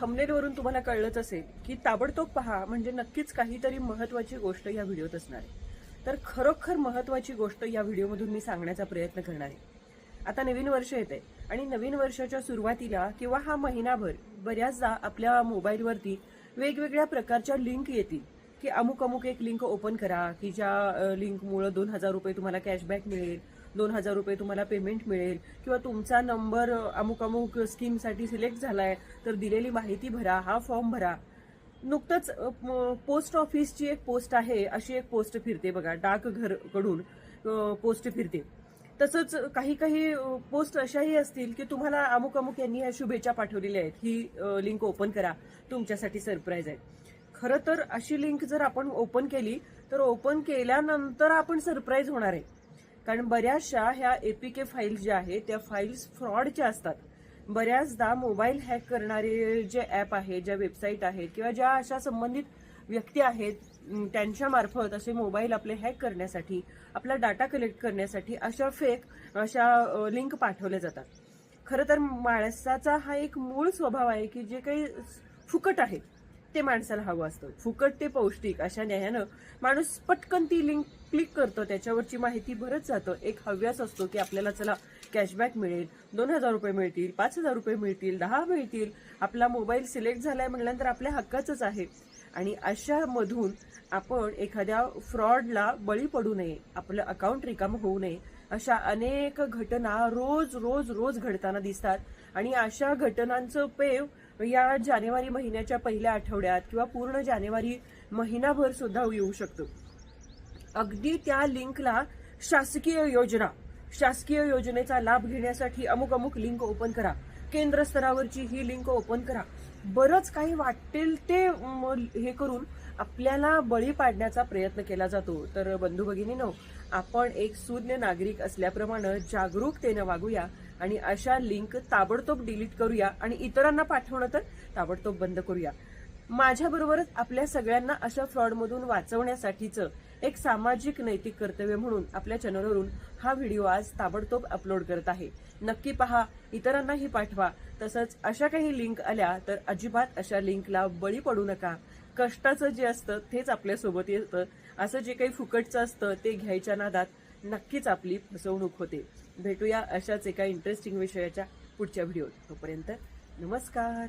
थंबनेलवरून तुम्हाला कळलंच असेल की ताबडतोब पहा म्हणजे नक्कीच काहीतरी महत्वाची गोष्ट या व्हिडिओत असणार आहे. तर खरोखर महत्वाची गोष्ट या व्हिडिओमधून मी सांगण्याचा प्रयत्न करणार आहे. आता नवीन वर्ष येत आहे आणि नवीन वर्षाच्या सुरुवातीला किंवा हा महिनाभर बऱ्याचदा आपल्या मोबाईलवरती वेगवेगळ्या प्रकारच्या लिंक येतील की अमुक अमुक एक लिंक ओपन करा की ज्या लिंकमुळं दोन हजार रुपये तुम्हाला कॅशबॅक मिळेल दोन हजार रुपये तुम्हाला पेमेंट मिळेल. किंवा तुमचा नंबर अमुक अमुक स्कीमसाठी सिलेक्ट झाला आहे तर दिलेली माहिती भरा हा फॉर्म भरा. नुकतंच पोस्ट ऑफिसची एक पोस्ट आहे अशी एक पोस्ट फिरते बघा डाकघरकडून पोस्ट फिरते. तसंच काही काही पोस्ट अशाही असतील की तुम्हाला अमुक अमुक यांनी या शुभेच्छा पाठवलेल्या आहेत. ही लिंक ओपन करा. तुमच्यासाठी सरप्राईज आहे खरं तर अशी लिंक जर आपण ओपन केली तर ओपन केल्यानंतर आपण सरप्राईज होणार आहे. कारण बऱ्याचशा ह्या एपीके फाईल्स ज्या आहेत त्या फाईल्स फ्रॉडच्या असतात. बऱ्याचदा मोबाईल हॅक करणारे जे ॲप आहेत ज्या वेबसाईट आहेत किंवा ज्या अशा संबंधित व्यक्ती आहेत त्यांच्यामार्फत त्यांच्या मार्फत असे मोबाईल आपले हॅक करण्यासाठी आपला डाटा कलेक्ट करण्यासाठी अशा फेक अशा लिंक पाठवल्या जातात. खरं तर माणसाचा हा एक मूळ स्वभाव आहे की जे काही फुकट आहे. ते माणसाला हवं असतं. फुकट ते पौष्टिक अशा न्यायानं माणूस पटकन ती लिंक क्लिक करतो. त्याच्यावरची माहिती भरत जातं. एक हव्यास असतो की आपल्याला चला कॅशबॅक मिळेल. दोन हजार रुपये मिळतील पाच हजार रुपये मिळतील दहा मिळतील. आपला मोबाईल सिलेक्ट झालाय म्हटल्यानंतर आपल्या हक्काचंच आहे. आणि अशा मधून आपण एखाद्या फ्रॉडला बळी पडू नये. आपलं अकाउंट रिकामं होऊ नये. अशा अनेक घटना रोज रोज रोज घडताना दिसतात. आणि अशा घटनांचं पेव या जानेवारी महिन्याच्या पहिल्या आठवड्यात किंवा पूर्ण जानेवारी महिनाभर सुद्धा येऊ शकतो. अगदी त्या लिंकला शासकीय योजना शासकीय योजनेचा लाभ घेण्यासाठी अमुक अमुक लिंक ओपन करा. केंद्र स्तरावरची ही लिंक ओपन करा. बरंच काही वाटेल ते हे करून आपल्याला बळी पाडण्याचा प्रयत्न केला जातो. तर बंधू भगिनीनो आपण एक सुज्ञ नागरिक असल्याप्रमाणे जागरूकतेनं वागूया आणि अशा लिंक ताबडतोब डिलीट करूया आणि इतरांना पाठवणं तर ताबडतोब बंद करूया. माझ्याबरोबरच आपल्या सगळ्यांना अशा फ्रॉडमधून वाचवण्यासाठीचं एक सामाजिक नैतिक कर्तव्य म्हणून आपल्या चॅनलवरून हा व्हिडिओ आज ताबडतोब अपलोड करत आहे. नक्की पहा इतरांनाही पाठवा. तसंच अशा काही लिंक आल्या तर अजिबात अशा लिंकला बळी पडू नका. कष्टाचं जे असतं तेच आपल्यासोबत येतं. असं जे काही फुकटचं असतं ते घ्यायच्या नादात नक्कीच आपली फसवणूक होते. भेटूया अशाच एका इंटरेस्टिंग विषयाच्या पुढच्या व्हिडिओत तोपर्यंत. नमस्कार.